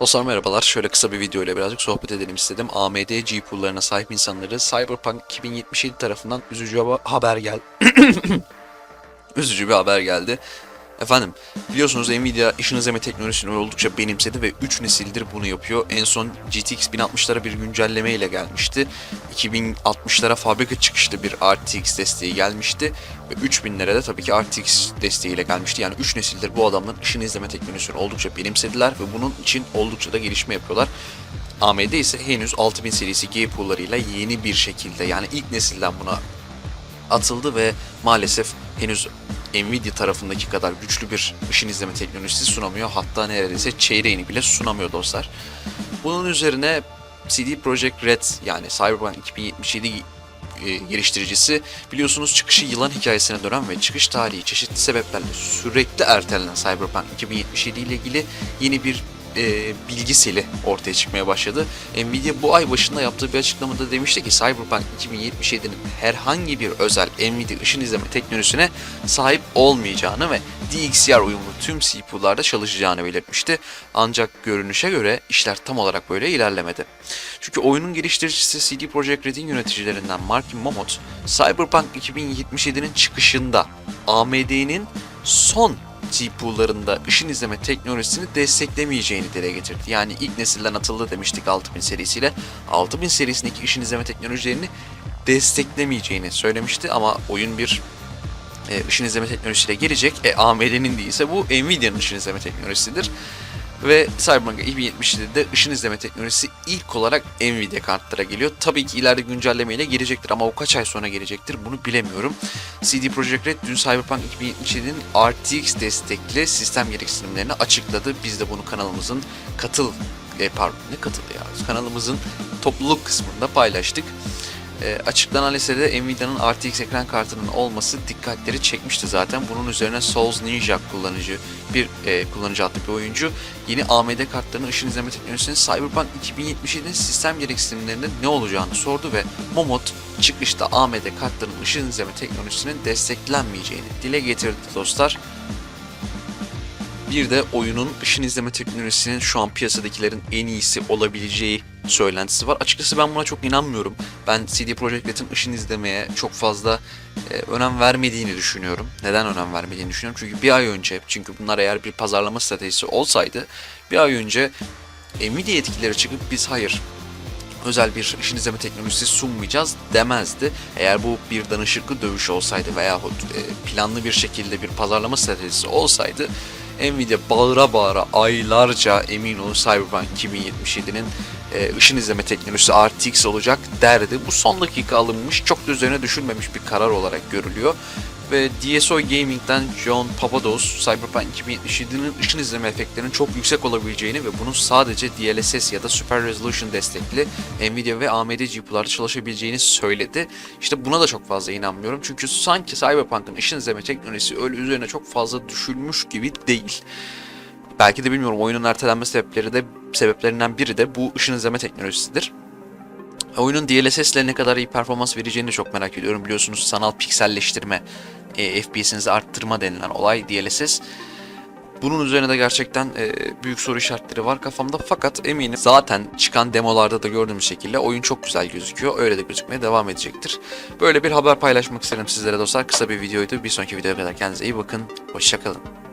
Dostlar merhabalar. Şöyle kısa bir video ile birazcık sohbet edelim istedim. AMD GPU'larına sahip insanları Cyberpunk 2077 tarafından üzücü haber geldi. üzücü bir haber geldi. Efendim biliyorsunuz Nvidia ışın izleme teknolojisini oldukça benimsedi ve 3 nesildir bunu yapıyor. En son GTX 1060'lara bir güncelleme ile gelmişti. 2060'lara fabrika çıkışlı bir RTX desteği gelmişti. Ve 3000'lere de tabii ki RTX desteğiyle gelmişti. Yani 3 nesildir bu adamların ışın izleme teknolojisini oldukça benimsediler ve bunun için oldukça da gelişme yapıyorlar. AMD ise henüz 6000 serisi GPU'larıyla yeni bir şekilde yani ilk nesilden buna atıldı ve maalesef henüz Nvidia tarafındaki kadar güçlü bir ışın izleme teknolojisi sunamıyor. Hatta neredeyse çeyreğini bile sunamıyor dostlar. Bunun üzerine CD Projekt Red yani Cyberpunk 2077 e, geliştiricisi biliyorsunuz çıkışı yılan hikayesine dönen ve çıkış tarihi çeşitli sebeplerle sürekli ertelenen Cyberpunk 2077 ile ilgili yeni bir e, bilgiseli ortaya çıkmaya başladı. Nvidia bu ay başında yaptığı bir açıklamada demişti ki Cyberpunk 2077'nin herhangi bir özel Nvidia ışın izleme teknolojisine sahip olmayacağını ve DXR uyumlu tüm CPU'larda çalışacağını belirtmişti. Ancak görünüşe göre işler tam olarak böyle ilerlemedi. Çünkü oyunun geliştiricisi CD Projekt Red'in yöneticilerinden Martin Momot, Cyberpunk 2077'nin çıkışında AMD'nin son GPU'larında ışın izleme teknolojisini desteklemeyeceğini dile getirdi. Yani ilk nesilden atıldı demiştik 6000 serisiyle. 6000 serisindeki ışın izleme teknolojilerini desteklemeyeceğini söylemişti ama oyun bir e, ışın izleme teknolojisiyle gelecek. E, AMD'nin değilse bu Nvidia'nın ışın izleme teknolojisidir. Ve Cyberpunk 2077'de ışın izleme teknolojisi ilk olarak Nvidia kartlara geliyor. Tabii ki ileride güncellemeyle gelecektir ama o kaç ay sonra gelecektir bunu bilemiyorum. CD Projekt Red dün Cyberpunk 2077'nin RTX destekli sistem gereksinimlerini açıkladı. Biz de bunu kanalımızın katıl e, pardon ne katıl ya kanalımızın topluluk kısmında paylaştık. E, açıklanan listede Nvidia'nın RTX ekran kartının olması dikkatleri çekmişti zaten. Bunun üzerine Souls Ninja kullanıcı bir e, kullanıcı adlı bir oyuncu yeni AMD kartlarının ışın izleme teknolojisinin Cyberpunk 2077'nin sistem gereksinimlerinde ne olacağını sordu ve Momot çıkışta AMD kartlarının ışın izleme teknolojisinin desteklenmeyeceğini dile getirdi dostlar. Bir de oyunun ışın izleme teknolojisinin şu an piyasadakilerin en iyisi olabileceği söylentisi var. Açıkçası ben buna çok inanmıyorum. Ben CD Projekt Red'in ışın izlemeye çok fazla e, önem vermediğini düşünüyorum. Neden önem vermediğini düşünüyorum? Çünkü bir ay önce, çünkü bunlar eğer bir pazarlama stratejisi olsaydı, bir ay önce Nvidia yetkilileri çıkıp biz hayır özel bir ışın izleme teknolojisi sunmayacağız demezdi. Eğer bu bir danışıklı dövüş olsaydı veya planlı bir şekilde bir pazarlama stratejisi olsaydı Nvidia bağıra bağıra aylarca emin olun Cyberpunk 2077'nin e, ışın izleme teknolojisi RTX olacak derdi. Bu son dakika alınmış, çok da üzerine düşünmemiş bir karar olarak görülüyor. Ve DSO Gaming'den John Papados, Cyberpunk 2077'nin ışın izleme efektlerinin çok yüksek olabileceğini ve bunun sadece DLSS ya da Super Resolution destekli Nvidia ve AMD GPU'larda çalışabileceğini söyledi. İşte buna da çok fazla inanmıyorum. Çünkü sanki Cyberpunk'ın ışın izleme teknolojisi öyle üzerine çok fazla düşülmüş gibi değil. Belki de bilmiyorum oyunun ertelenme sebepleri de sebeplerinden biri de bu ışın izleme teknolojisidir. Oyunun DLSS ile ne kadar iyi performans vereceğini de çok merak ediyorum. Biliyorsunuz sanal pikselleştirme, e, FPS'inizi arttırma denilen olay DLSS. Bunun üzerine de gerçekten e, büyük soru işaretleri var kafamda fakat eminim zaten çıkan demolarda da gördüğümüz şekilde oyun çok güzel gözüküyor. Öyle de gözükmeye devam edecektir. Böyle bir haber paylaşmak istedim sizlere dostlar. Kısa bir videoydu. Bir sonraki videoya kadar kendinize iyi bakın. Hoşçakalın.